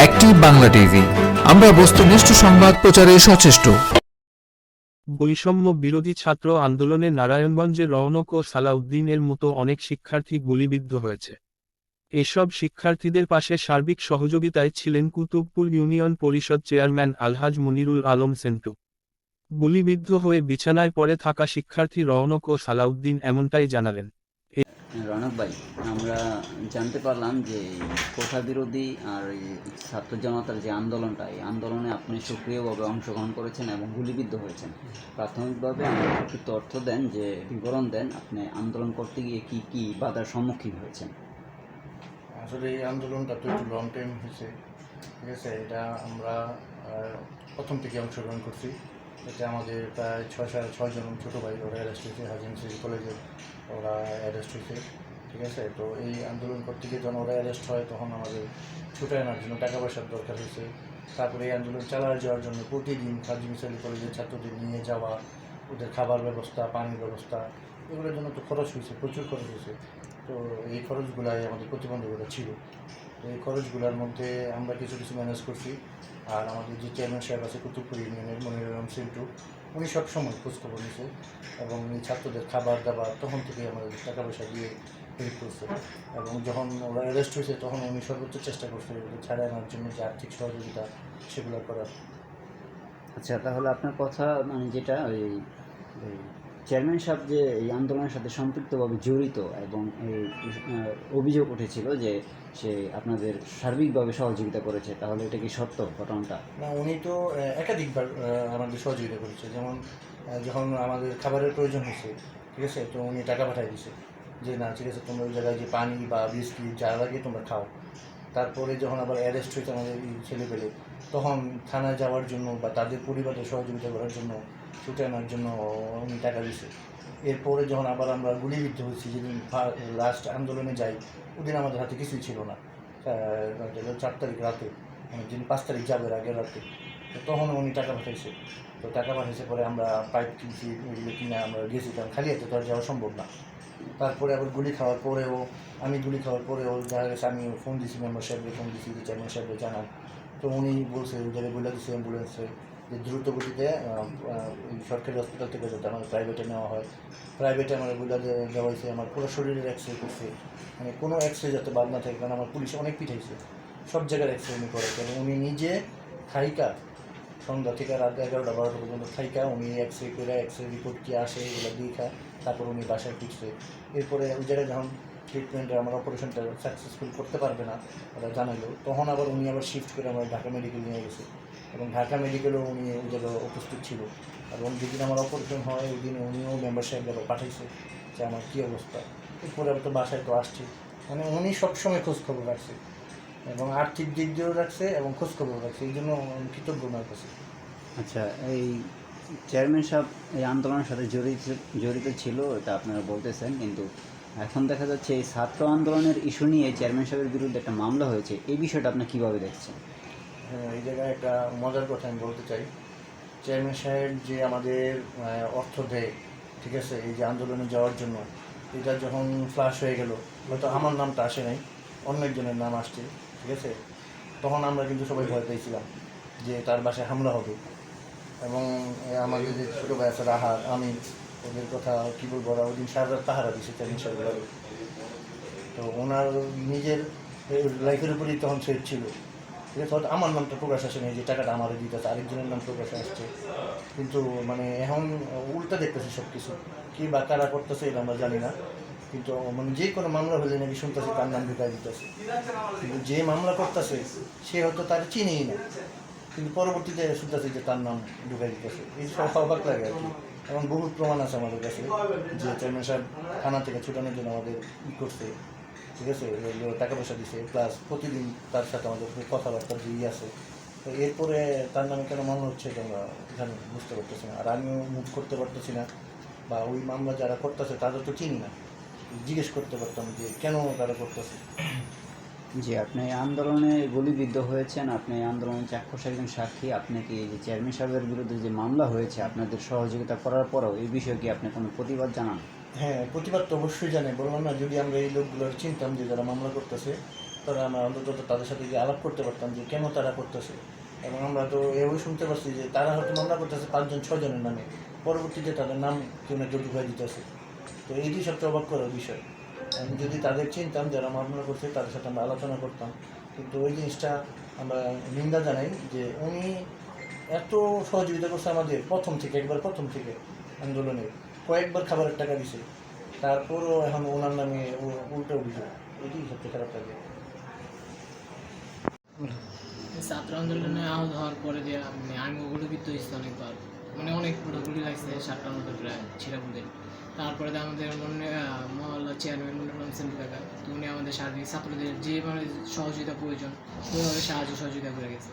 Active Bangla TV. আমরা বস্তুনিষ্ঠ সংবাদ প্রচারে সচেষ্ট। বৈষম্য বিরোধী ছাত্র আন্দোলনে নারায়ণগঞ্জে রওনক ও সালাউদ্দিনের মতো অনেক শিক্ষার্থী গুলিবিদ্ধ হয়েছে। এসব শিক্ষার্থীদের পাশে সার্বিক সহযোগিতায় ছিলেন কুতুবপুর ইউনিয়ন পরিষদ চেয়ারম্যান আলহাজ মনিরুল আলম সেন্টু। গুলিবিদ্ধ হয়ে বিছানায় পড়ে থাকা শিক্ষার্থী রওনক ও সালাউদ্দিন এমনটাই জানালেন। রনক ভাই, আমরা জানতে পারলাম যে কোঠা বিরোধী আর ছাত্র জনতার যে আন্দোলনটা, এই আন্দোলনে আপনি সক্রিয়ভাবে অংশগ্রহণ করেছেন এবং গুলিবিদ্ধ হয়েছেন। প্রাথমিকভাবে একটু তথ্য দেন যে, বিবরণ দেন আপনি আন্দোলন করতে গিয়ে কি কি বাধার সম্মুখীন হয়েছেন। আসলে এই আন্দোলনটা তো একটু লং টাইম হয়েছে, ঠিক আছে? এটা আমরা প্রথম থেকে অংশগ্রহণ করছি। এটা আমাদের প্রায় ছয় সাড়ে ছয়জন ছোটো ভাই, ওরা অ্যারেস্ট হয়েছে কলেজে। ওরা অ্যারেস্ট হয়েছে, ঠিক আছে? তো এই আন্দোলন করতে গিয়ে যখন ওরা অ্যারেস্ট হয়, তখন আমাদের ছুটে আনার জন্য টাকা পয়সার দরকার হয়েছে। তারপরে এই আন্দোলন চালায় যাওয়ার জন্য প্রতিদিন হাজিন সিটি কলেজের ছাত্রদের নিয়ে যাওয়া, ওদের খাবার ব্যবস্থা, পানির ব্যবস্থা, এগুলোর জন্য তো খরচ হয়েছে, প্রচুর খরচ হয়েছে। তো এই খরচগুলাই আমাদের প্রতিবন্ধকতা ছিল। তো এই খরচগুলোর মধ্যে আমরা কিছু কিছু ম্যানেজ করছি। আর আমাদের যে চেয়ারম্যান সাহেব আছে, কুতুবপুর ইউনিয়নের মনিরুল সিন্টু উনি সবসময় খোঁজখবর নিয়েছে এবং ছাত্রদের খাবার দাবার তখন থেকেই আমাদের টাকা পয়সা দিয়ে হেল্প করছে। এবং যখন ওরা অ্যারেস্ট হয়েছে, তখন উনি সর্বোচ্চ চেষ্টা করছে ছাড়া আনার জন্য যে আর্থিক সহযোগিতা সেগুলো করার। আচ্ছা তাহলে আপনার কথা মানে যেটা ওই চেয়ারম্যান সাহেব যে এই আন্দোলনের সাথে সম্পৃক্তভাবে জড়িত এবং অভিযোগ উঠেছিল যে সে আপনাদের সার্বিকভাবে সহযোগিতা করেছে, তাহলে এটা কি সত্য ঘটনাটা? না, উনি তো একাধিকবার আমাদের সহযোগিতা করেছে। যেমন যখন আমাদের খাবারের প্রয়োজন হয়েছে, ঠিক আছে, তো উনি টাকা পাঠিয়ে দিয়েছে যে, না, ঠিক আছে, তোমরা ওই জায়গায় যে পানি বা বিস্কিট যা লাগে তোমরা খাও। তারপরে যখন আবার অ্যারেস্ট হয়েছে আমাদের ছেলে পেলে তখন থানায় যাওয়ার জন্য বা তাদের পরিবারের সহযোগিতা করার জন্য ছুটে আনার জন্য উনি টাকা দিছে। এরপরে যখন আবার আমরা গুলিবিদ্ধ হয়েছি, যেদিন লাস্ট আন্দোলনে যাই, ওদিন আমাদের হাতে কিছুই ছিল না। চার তারিখ রাতে মানে যিনি পাঁচ তারিখ যাবে আগের রাতে তখন উনি টাকা পাঠাইছে। তো টাকা পাঠাইছে পরে আমরা পাইপ কিনছি, ওইগুলো কিনে আমরা গেছি কারণ খালি হাতে তো আর যাওয়া সম্ভব না। তারপরে আবার গুলি খাওয়ার পরেও, আমি গুলি খাওয়ার পরেও দেখা গেছে আমি ফোন দিছি মেম্বার সাহেবকে ফোন দিছি চেয়ারম্যান সাহেবকে জানান। তো উনি বলছে জায়গায় বলে দিচ্ছে অ্যাম্বুলেন্সে যে দ্রুত গতিতে সরকারি হসপিটাল থেকে যাতে আমার প্রাইভেটে নেওয়া হয়। প্রাইভেটে আমার দে- দেওয়া হয়েছে আমার পুরো শরীরের এক্স রে করছে। মানে কোনো এক্স রে যাতে বাদ না থাকে, কারণ আমার পুলিশ অনেক পিঠাইছে সব জায়গার এক্স রে উনি করে এবং উনি নিজে থাইকা সন্ধ্যা থেকে রাত এগারোটা, বারোটা পর্যন্ত থাইকা উনি এক্স রে করে এক্স রে রিপোর্ট কি আসে, এগুলো দেখা তারপর উনি বাসায় ফিরছে। এরপরে ওই জায়গায় যখন ট্রিটমেন্টে আমার অপারেশনটা সাকসেসফুল করতে পারবে না, ওরা জানালো। তখন আবার উনি আবার শিফট করে আমার ঢাকা মেডিকেল নিয়ে গেছে। এবং ঢাকা মেডিকেলেও উনি ওই জায়গায় উপস্থিত ছিল। এবং যেদিন আমার অপারেশন হয়, ওই দিন উনিও মেম্বার সাহেব পাঠাইছে যে আমার কী অবস্থা। এরপরে তো বাসায় তো আসছি। মানে উনি সবসময় খোঁজখবর রাখছে। এবং আর্থিক দিক দিয়েও রাখছে এবং খোঁজখবর রাখছে। এই জন্য কৃতজ্ঞ ওনার কাছে আচ্ছা এই চেয়ারম্যান সাহেব এই আন্দোলনের সাথে জড়িত জড়িত ছিল, এটা আপনারা বলতেছেন, কিন্তু এখন দেখা যাচ্ছে এই ছাত্র আন্দোলনের ইস্যু নিয়ে চেয়ারম্যান সাহেবের বিরুদ্ধে একটা মামলা হয়েছে। এই বিষয়টা আপনি কীভাবে দেখছেন? হ্যাঁ, এই জায়গায় একটা মজার কথা আমি বলতে চাই। চেয়ারম্যান সাহেব যে আমাদের অর্থ দেয় ঠিক আছে এই যে আন্দোলনে যাওয়ার জন্য এটা যখন ফ্লাশ হয়ে গেল হয়তো আমার নামটা আসে নাই অন্য একজনের নাম আসছে ঠিক আছে তখন আমরা কিন্তু সবাই ভয় পেয়েছিলাম যে তার বাসায় হামলা হবে। এবং আমাদের যে ছোটো ভাই আছে রাহাত আমি ওদের কথা কী বলব ওরা ওই দিন সারা দিছে চেয়ারম্যান সাহেবের তো ওনার নিজের লাইফের উপরেই তখন সেট ছিল। ঠিক আমার নামটা প্রকাশ নাই যে টাকাটা আমারও দিতে আছে আরেকজনের নাম প্রকাশ আসছে। কিন্তু মানে এখন উল্টা দেখতেছে সব কিছু কী বা কারা করতেছে এটা আমরা জানি না। কিন্তু মানে যে কোনো মামলা হলে নাকি শুনতেছে তার নাম ঢুকাই দিতেছে। কিন্তু যে মামলা করতেছে, সে হয়তো তার চিনেই না। কিন্তু পরবর্তীতে শুনতেছে যে তার নাম ঢুকাই দিতেছে। এই সব অবাক লাগে আর কি। এবং বহু প্রমাণ আছে আমাদের কাছে যে চেয়ারম্যান সাহেব থানা থেকে ছুটানোর জন্য আমাদের ই করছে, ঠিক আছে? টাকা পয়সা দিছে প্লাস প্রতিদিন তার সাথে আমাদের কথাবার্তা দিয়ে আছে। তো এরপরে তার নামে কেন মামলা হচ্ছে এটা আমরা জানি বুঝতে পারতেছি না। আর আমিও মুভ করতে পারতেছি না, বা ওই মামলা যারা করতেছে তাদের তো চিনি না। জিজ্ঞেস করতে পারতাম যে কেন তারা করতেছে। জি আপনি এই আন্দোলনে গুলিবিদ্ধ হয়েছেন, আপনি এই আন্দোলনে চাক্ষুষ একজন সাক্ষী, আপনি কি এই যে চেয়ারম্যান সাহেবের বিরুদ্ধে যে মামলা হয়েছে, আপনাদের সহযোগিতা করার পরেও এই বিষয়ে কি আপনি কোনো প্রতিবাদ জানান? হ্যাঁ প্রতিবাদ তো অবশ্যই জানে বললাম না যদি আমরা এই লোকগুলোর চিনতাম যে যারা মামলা করতেছে, তারা আমরা অন্তত তাদের সাথে গিয়ে আলাপ করতে পারতাম যে কেন তারা করতেছে। এবং আমরা তো এও শুনতে পারছি যে তারা হয়তো মামলা করতেছে পাঁচজন ছজনের নামে। পরবর্তীতে তাদের নাম কেউ না কেউ ঢুকাই দিতেছে। তো এইটি সবচেয়ে অবাক করার বিষয়। আমি যদি তাদের চিনতাম, যারা মামলা করছে, তাদের সাথে আমরা আলোচনা করতাম। কিন্তু ওই জিনিসটা আমরা নিন্দা জানাই যে উনি এত সহযোগিতা করছে আমাদের প্রথম থেকে, একবার প্রথম থেকে আন্দোলনে। কয়েকবার খাবারের টাকা দিছে। তারপরও এখন ওনার নামে উল্টো অভিযোগ। এটি সবচেয়ে খারাপ লাগে। ছাত্র আন্দোলনে আহত হওয়ার পরে যে মানে আমি গুলিবিদ্ধ হয়েছি অনেকবার। মানে অনেক গুলি লাগছে সাতটার মতো প্রায় ছিরাপুদের তারপরে আমাদের মনে মহল্লা চেয়ারম্যান মনে করলাম সেন্টু কাকা, উনি আমাদের সার্বিক ছাত্রদের যে মানে সহযোগিতা প্রয়োজন, সেভাবে সাহায্য সহযোগিতা করে গেছে।